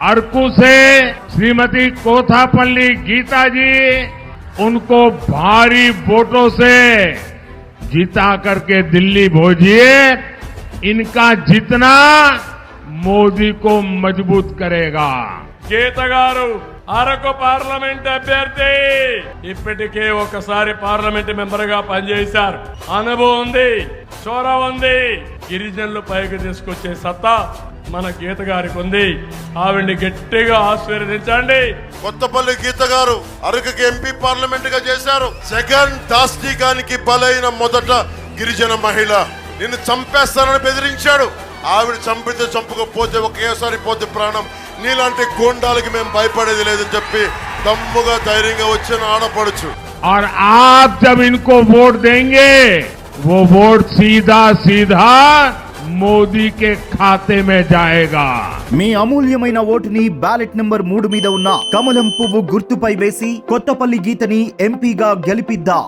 अर्कू से श्रीमती कोथापल्ली गीता जी उनको भारी वोटों से जीता करके दिल्ली भोजिए। इनका जितना मोदी को मज़बूत करेगा। जेतगारू అరకు పార్లమెంట్ అభ్యర్థి ఇప్పటికే ఒకసారి పార్లమెంట్ మెంబర్గా పనిచేశారు. అనుభవం ఉంది చోరా ఉంది. గిరిజనులు పైకి తీసుకొచ్చే సత్తా మన గీత గారికి ఉంది. ఆవిడ్ని గట్టిగా ఆశీర్వదించండి. కొత్తపల్లి గీత గారు అరకుకి ఎంపీ పార్లమెంట్గా చేశారు. సెకండ్ దాష్టీకానికి బలైన మొదట గిరిజన మహిళ. నిన్ను చంపేస్తానని బెదిరించాడు. ఆవిడ చంపితే చంపకపోతే ఒకేసారి పోతే ప్రాణం. నీలాంటి గోండాలకి మేము భయపడేది లేదని చెప్పి దమ్ముగా ధైర్యంగా వచ్చిన ఆడపడుచు और आप जब इनको वोट देंगे वो वोट सीधा सीधा मोदी के खाते में जाएगा మీ అమూల్యమైన ఓటుని బ్యాలెట్ నంబర్ మూడు మీద ఉన్న కమలం పువ్వు గుర్తుపై వేసి కొత్తపల్లి గీతని ఎంపీగా గెలిపిద్దాం